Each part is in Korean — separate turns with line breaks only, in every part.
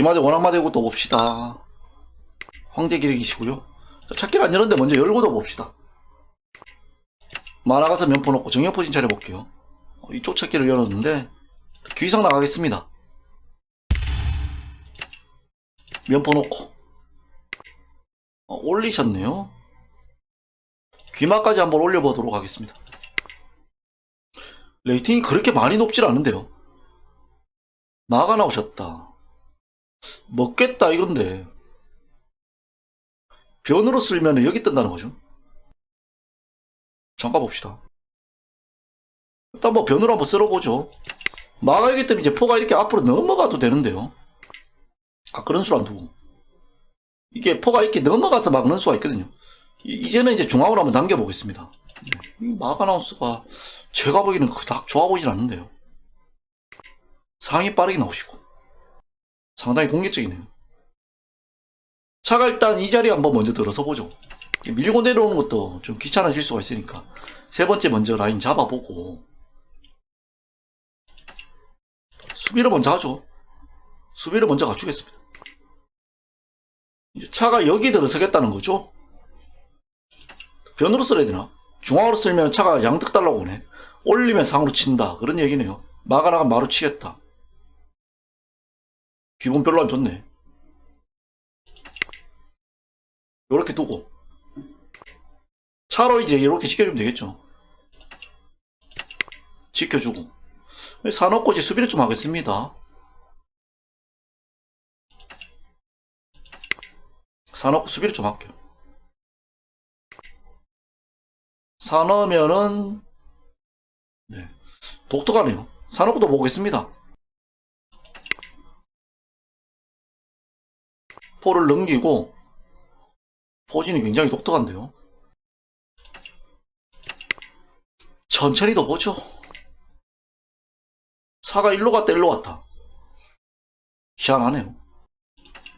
기마대 원악마대부터 봅시다. 황제 기력이시고요. 찾기를 안 열었는데 먼저 열고도 봅시다. 만화가서 면포 놓고 정연포 진찰해 볼게요. 어, 이쪽 찾기를 열었는데 귀성 나가겠습니다. 면포 놓고 어, 올리셨네요. 귀마까지 한번 올려보도록 하겠습니다. 레이팅이 그렇게 많이 높질 않은데요. 나가 나오셨다. 먹겠다 이건데 변으로 쓸면 여기 뜬다는 거죠. 잠깐 봅시다. 일단 뭐 변으로 한번 쓸어보죠. 마가이기 때문에 이제 포가 이렇게 앞으로 넘어가도 되는데요. 아 그런 안 두고 이게 포가 이렇게 넘어가서 막는 수가 있거든요. 이- 이제는 이제 중앙으로 한번 당겨보겠습니다. 네. 이 마가나우스가 제가 보기에는 그닥 좋아 보이진 않는데요. 상이 빠르게 나오시고 상당히 공격적이네요. 차가 일단 이 자리에 한번 먼저 들어서 보죠. 밀고 내려오는 것도 좀 귀찮아질 수가 있으니까 세 번째 먼저 라인 잡아보고 수비를 먼저 하죠. 수비를 먼저 갖추겠습니다. 차가 여기 들어서겠다는 거죠. 변으로 써야 되나? 중앙으로 쓸면 차가 양득 달라고 오네. 올리면 상으로 친다. 그런 얘기네요. 마가나가 마루 치겠다. 기분 별로 안 좋네. 요렇게 두고. 차로 이제 이렇게 지켜주면 되겠죠. 지켜주고. 사놓고 이제 수비를 좀 하겠습니다. 사놓고 수비를 좀 할게요. 사놓으면은, 네. 독특하네요. 사놓고도 보겠습니다. 포를 넘기고, 포진이 굉장히 독특한데요. 천천히 더 보죠. 차가 일로 갔다 일로 갔다. 희한하네요.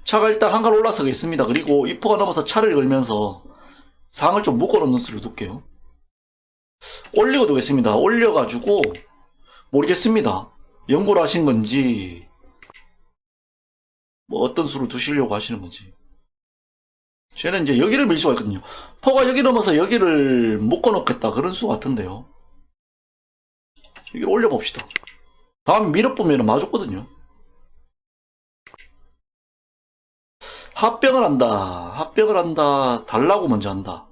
차가 일단 한칸 올라서겠습니다. 그리고 이 포가 넘어서 차를 걸면서 상을 좀 묶어놓는 수를 둘게요. 올리고 두겠습니다. 올려가지고 모르겠습니다. 연구를 하신 건지 뭐 어떤 수를 두시려고 하시는 건지. 쟤는 이제 여기를 밀 수가 있거든요. 포가 여기 넘어서 여기를 묶어놓겠다 그런 수 같은데요. 여기 올려봅시다. 다음 밀어보면 맞았거든요. 합병을 한다. 합병을 한다. 달라고 먼저 한다.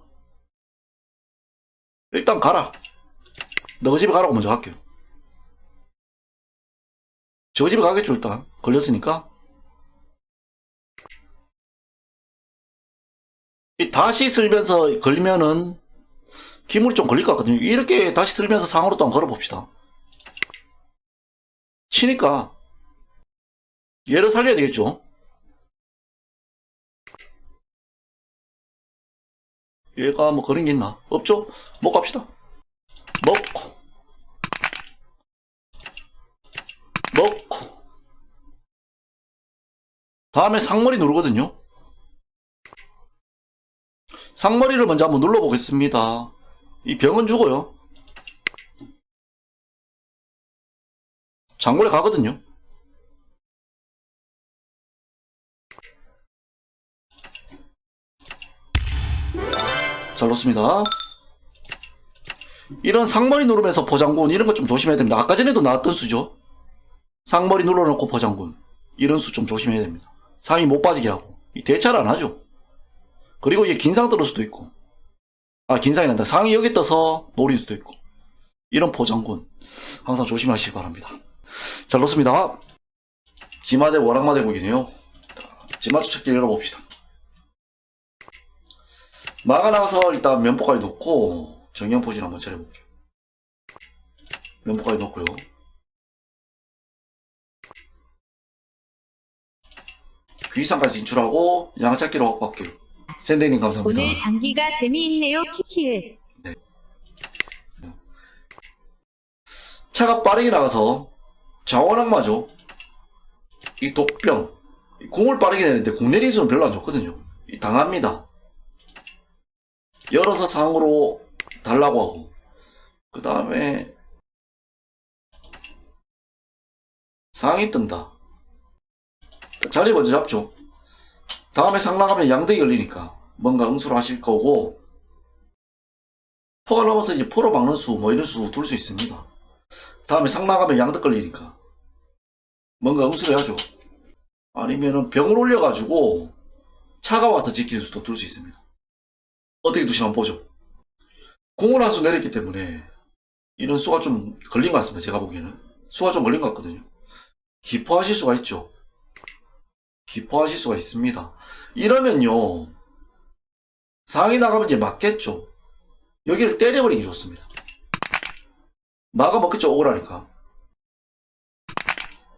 일단 가라. 너 집에 가라고 먼저 갈게요. 저 집에 가겠죠, 일단. 걸렸으니까. 다시 쓸면서 걸리면은 기물이 좀 걸릴 것 같거든요. 이렇게 다시 쓸면서 상으로 또 한번 걸어봅시다. 치니까 얘를 살려야 되겠죠. 얘가 뭐 그런 게 있나? 없죠? 먹고 갑시다. 먹고. 먹고. 다음에 상머리 누르거든요. 상머리를 먼저 한번 눌러보겠습니다. 이 병은 죽어요. 장골에 가거든요. 잘 놓습니다. 이런 상머리 누르면서 포장군 이런 거좀 조심해야 됩니다. 아까 전에도 나왔던 수죠. 상머리 눌러놓고 포장군 이런 수 좀 조심해야 됩니다. 상이 못 빠지게 하고 이 대차를 안 하죠. 그리고 이게 긴상 떨을 수도 있고 아 긴상이 난다. 상이 여기 떠서 노릴 수도 있고 이런 포장군 항상 조심하시기 바랍니다. 잘 놓습니다. 기마대 워낙마대 보기네요. 지마추 찾기 열어봅시다. 마가 나와서 일단 면포까지 놓고 정연포진 한번 차려볼게요. 면포까지 놓고요. 귀상까지 진출하고 양찾기로 확보할게요. 샌데님 감사합니다.
오늘 장기가 재미있네요. 키키을.
차가 빠르게 나가서 자원악마죠. 이 독병. 이 공을 빠르게 내는데 공 내리는 수는 별로 안 좋거든요. 이 당합니다. 열어서 상으로 달라고 하고. 그 다음에 상이 뜬다. 자리 먼저 잡죠. 다음에 상 나가면 양득이 걸리니까 뭔가 응수를 하실 거고 포가 넘어서 이제 포로 막는 수 뭐 이런 수 둘 수 있습니다. 다음에 상 나가면 양득 걸리니까 뭔가 응수를 해야죠. 아니면은 병을 올려가지고 차가 와서 지키는 수도 둘 수 있습니다. 어떻게 두시면 보죠. 공을 한 수 내렸기 때문에 이런 수가 좀 걸린 것 같습니다. 제가 보기에는 수가 좀 걸린 것 같거든요. 기포하실 수가 있죠. 기포하실 수가 있습니다. 이러면요 상이 나가면 이제 맞겠죠. 여기를 때려버리기 좋습니다. 막아 먹겠죠 억울하니까.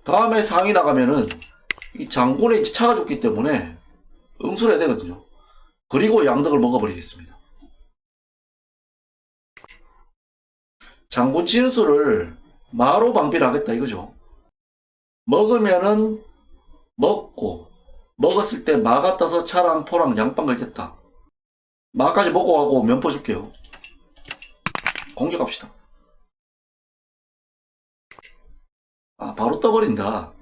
다음에 상이 나가면은 이 장군에 이제 차가 죽기 때문에 응수를 해야 되거든요. 그리고 양덕을 먹어버리겠습니다. 장군 치는 수를 마로 방비를 하겠다 이거죠. 먹으면은 먹고 먹었을 때 마가 떠서 차랑 포랑 양빵 걸겠다. 마까지 먹고 가고 면포 줄게요. 공격합시다. 아 바로 떠버린다.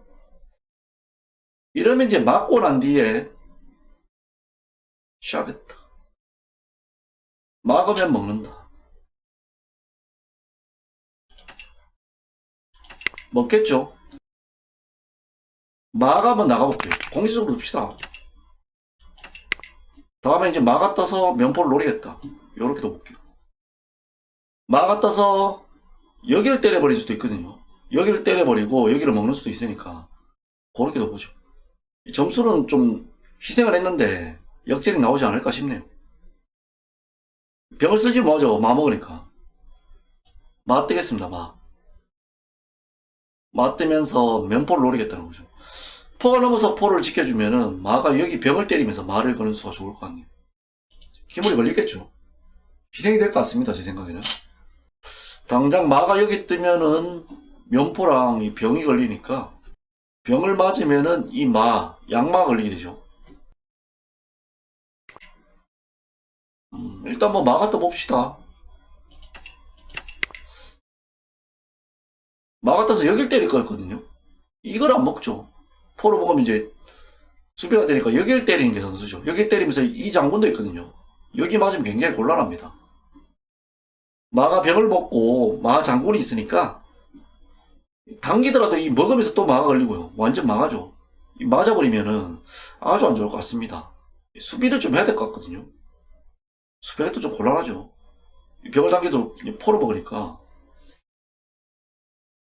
이러면 이제 맞고 난 뒤에 쉬어야겠다. 막으면 먹는다. 먹겠죠? 막 한번 나가볼게요. 공식적으로 둡시다. 다음에 이제 마가 떠서 면포를 노리겠다. 요렇게 둬볼게요. 마가 떠서 여기를 때려버릴 수도 있거든요. 여기를 때려버리고 여기를 먹는 수도 있으니까 그렇게 둬보죠. 점수는 좀 희생을 했는데 역전이 나오지 않을까 싶네요. 병을 쓰지 뭐죠. 마 먹으니까. 마 뜨겠습니다. 마. 마 뜨면서 면포를 노리겠다는 거죠. 포가 넘어서 포를 지켜주면은 마가 여기 병을 때리면서 마를 거는 수가 좋을 것 같네요. 기물이 걸리겠죠. 희생이 될 것 같습니다. 제 생각에는. 당장 마가 여기 뜨면은 면포랑 이 병이 걸리니까 병을 맞으면은 이 마, 양마 걸리게 되죠. 음, 일단 뭐 마가 떠봅시다. 마가 떠서 여길 때릴 거였거든요. 이걸 안 먹죠. 포로 먹으면 이제 수비가 되니까 여길 때리는 게 선수죠. 여길 때리면서 이 장군도 있거든요. 여기 맞으면 굉장히 곤란합니다. 마가 병을 먹고 마 장군이 있으니까 당기더라도 이 먹으면서 또 마가 걸리고요. 완전 망하죠. 이 맞아버리면은 아주 안 좋을 것 같습니다. 수비를 좀 해야 될 것 같거든요. 수비하기도 좀 곤란하죠. 이 병을 당기도 포로 먹으니까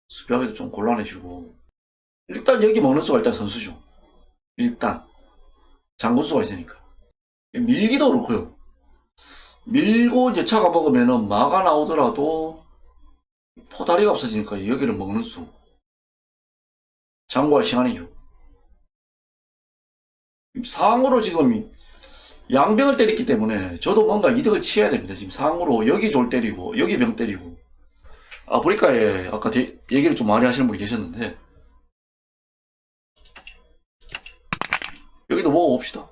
수비하기도 좀 곤란해지고 일단 여기 먹는 수가 일단 선수죠. 일단 장군수가 있으니까 밀기도 그렇고요. 밀고 이제 차가 먹으면은 마가 나오더라도 포다리가 없어지니까 여기를 먹는 수. 장구할 시간이죠. 상으로 지금 양병을 때렸기 때문에 저도 뭔가 이득을 취해야 됩니다. 지금 상으로 여기 졸 때리고 여기 병 때리고 아프리카에 아까 대- 얘기를 좀 많이 하시는 분이 계셨는데 여기도 먹어봅시다.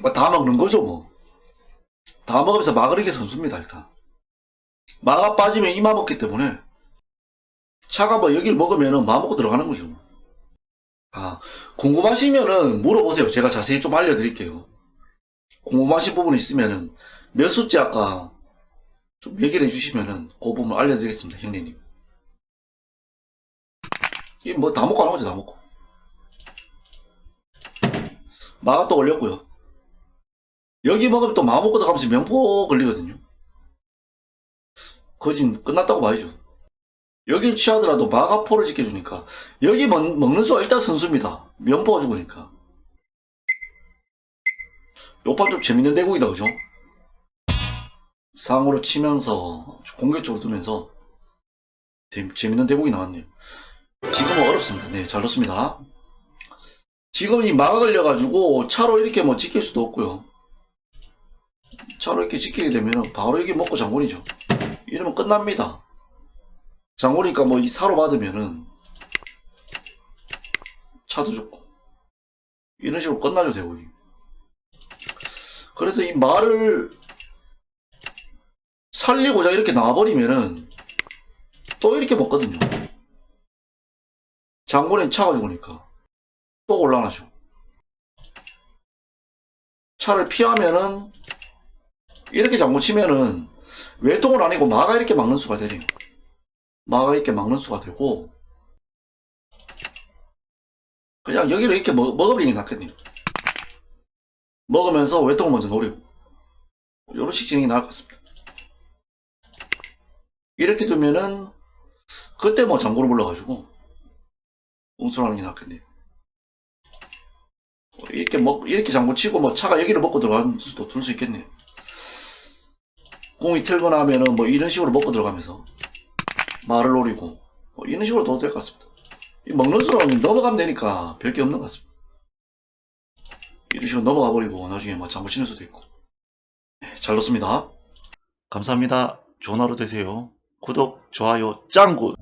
뭐다 먹는 거죠 뭐. 다 먹으면서 마그리게 선수입니다 일단. 마가 빠지면 이마 먹기 때문에 차가 뭐 여기를 먹으면은 마 먹고 들어가는 거죠. 아 궁금하시면은 물어보세요. 제가 자세히 좀 알려드릴게요. 궁금하신 부분 있으면은 몇 숫째 아까 좀 얘기를 해주시면은 그 부분 알려드리겠습니다 형님. 이 뭐 다 먹고 하는 거죠 다 먹고. 마가 또 올렸고요. 여기 먹으면 또마 먹고 들어가면서 명포 걸리거든요. 거진 끝났다고 봐야죠. 여길 취하더라도 마가포를 지켜주니까 여기 먹, 먹는 수가 일단 선수입니다. 면포가 죽으니까. 요판 좀 재밌는 대국이다 그죠? 상으로 치면서 공격적으로 두면서 재, 재밌는 대국이 나왔네요. 지금은 어렵습니다. 네, 잘 좋습니다. 지금 이 마가 걸려가지고 차로 이렇게 뭐 지킬 수도 없고요. 차로 이렇게 지키게 되면 바로 여기 먹고 장군이죠. 이러면 끝납니다. 장군이니까 뭐 이 사로 받으면은 차도 죽고 이런 식으로 끝나죠 대국이. 그래서 이 말을 살리고자 이렇게 나와버리면은 또 이렇게 먹거든요. 장군이 차가 죽으니까 또 곤란하죠. 차를 피하면은 이렇게 장구 치면은 외통을 아니고 마가 이렇게 막는 수가 되네요. 마가 이렇게 막는 수가 되고 그냥 여기를 이렇게 먹, 먹어버리는 게 낫겠네요. 먹으면서 외통을 먼저 노리고 요런 식 진행이 나을 것 같습니다. 이렇게 두면은 그때 뭐 장구를 불러가지고 웅수하는 게 낫겠네요. 이렇게 먹 이렇게 장구 치고 뭐 차가 여기를 먹고 들어가는 수도 둘 수 있겠네요. 공이 틀거나 하면은 뭐 이런 식으로 먹고 들어가면서 말을 노리고 뭐 이런 식으로 둬도 될 것 같습니다. 이 먹는 수는 넘어가면 되니까 별게 없는 것 같습니다. 이런 식으로 넘어가 버리고 나중에 뭐 장구 치는 수도 있고 네, 잘 놓습니다. 감사합니다. 좋은 하루 되세요. 구독, 좋아요, 짱구